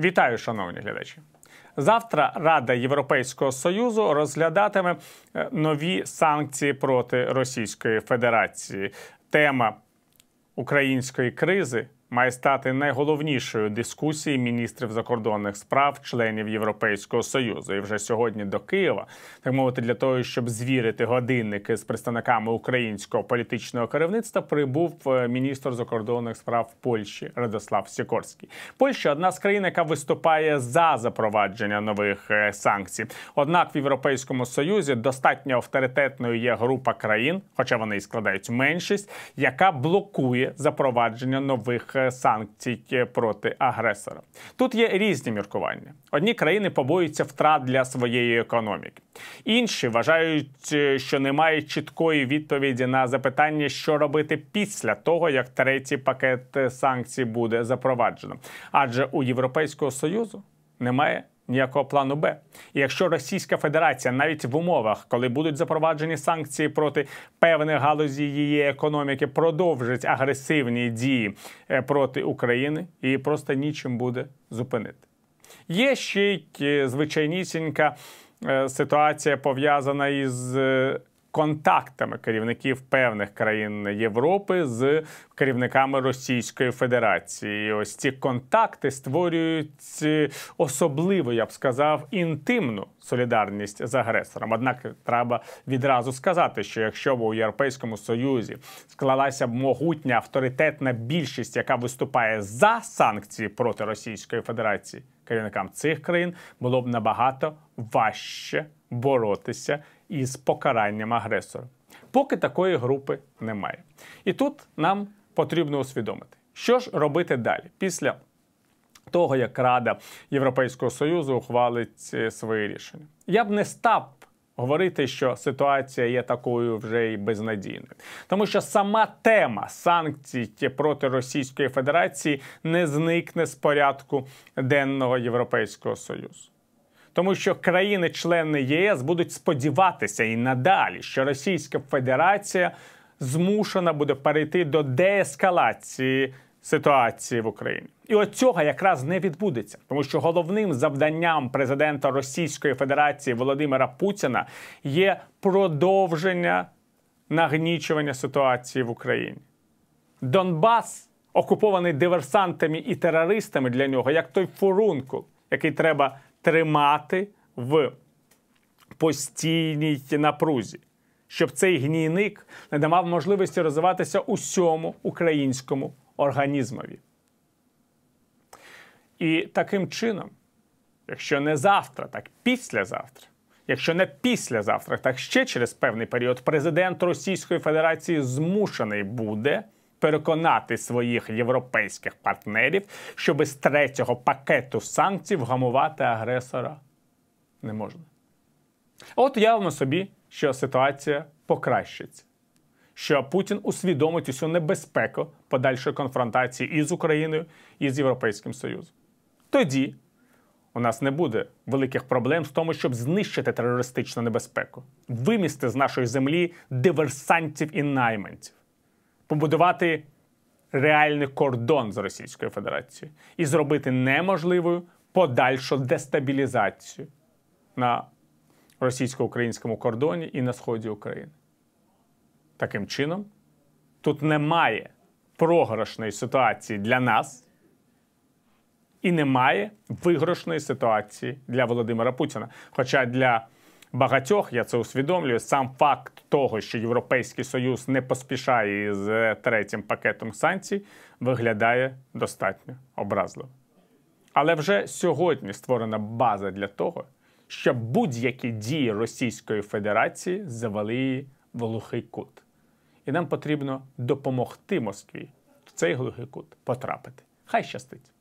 Вітаю, шановні глядачі. Завтра Рада Європейського союзу розглядатиме е, нові санкції проти Російської Федерації. Тема української кризи має стати найголовнішою дискусією міністрів закордонних справ, членів Європейського союзу. І вже сьогодні до Києва, так мовити, для того, щоб звірити годинники з представниками українського політичного керівництва, прибув е, міністр закордонних справ Польщі Радослав Сікорський. Польща одна з країн, яка виступає за запровадження нових е, санкцій. Однак в Європейському Союзі достатньо авторитетною є група країн, хоча вони і складають меншість, яка блокує запровадження нових е, санкцій проти агресора. Тут є різні міркування. Одні країни побоюються втрат для своєї економіки, інші вважають, е, що немає чіткої відповіді на запитання, що робити після того, як третій пакет е, санкцій буде запроваджено. Адже у Європейського союзу немає ніякого плану Б. І якщо Російська Федерація навіть в умовах, коли будуть запроваджені санкції проти певних галузі її економіки, продовжить агресивні дії е, проти України, її просто нічим буде зупинити. Є ще й е, звичайнісінька е, ситуація пов'язана із контактами керівників певних країн Європи з керівниками Російської Федерації. Ось ці контакти створюють особливо, я б сказав, інтимну солідарність з агресором. Однак треба відразу сказати, що якщо б у Європейському Союзі склалася б могутня авторитетна більшість, яка виступає за санкції проти Російської Федерації, керівникам цих країн було б набагато важче боротися із покаранням агресора. Поки такої групи немає. І тут нам потрібно усвідомити, що ж робити далі після того, як Рада Європейського Союзу ухвалить е, свої рішення. Я б не став. Говорити, що ситуація є такою вже і безнадійною, тому що сама тема санкцій проти Російської Федерації не зникне з порядку денного Європейського Союзу тому що країни-члени ЄС будуть сподіватися і надалі, що Російська Федерація змушена буде перейти до деескалації ситуації в Україні. І от цього якраз не відбудеться, тому що головним завданням президента Російської Федерації Володимира Путіна є продовження нагнічування ситуації в Україні. Донбас окупований диверсантами і терористами для нього, як той фурункул, який треба тримати в постійній напрузі, щоб цей гнійник не давав можливості розвиватися усьому українському організмові. І таким чином, якщо не завтра, так післязавтра, якщо не післязавтра, так ще через певний період, президент Російської Федерації змушений буде переконати своїх європейських партнерів, що без третього пакету санкцій вгамувати агресора не можна. От явно собі, що ситуація покращиться, що Путін усвідомить усю небезпеку подальшої конфронтації із Україною і з Європейським Союзом. Тоді у нас не буде великих проблем з тому, щоб знищити терористичну небезпеку, вимісти з нашої землі диверсантів і найманців побудувати реальний кордон з Російською Федерацією і зробити неможливою подальшу дестабілізацію на російсько-українському кордоні і на сході України. Таким чином, тут немає програшної ситуації для нас. І немає виграшної ситуації для Володимира Путіна. Хоча для багатьох, я це усвідомлюю. Сам факт того, що Європейський Союз не поспішає з третім пакетом санкцій, виглядає достатньо образливо. Але вже сьогодні створена база для того, щоб будь-які дії Російської Федерації завели її в глухий кут. І нам потрібно допомогти Москві в цей глухий кут потрапити. Хай щастить.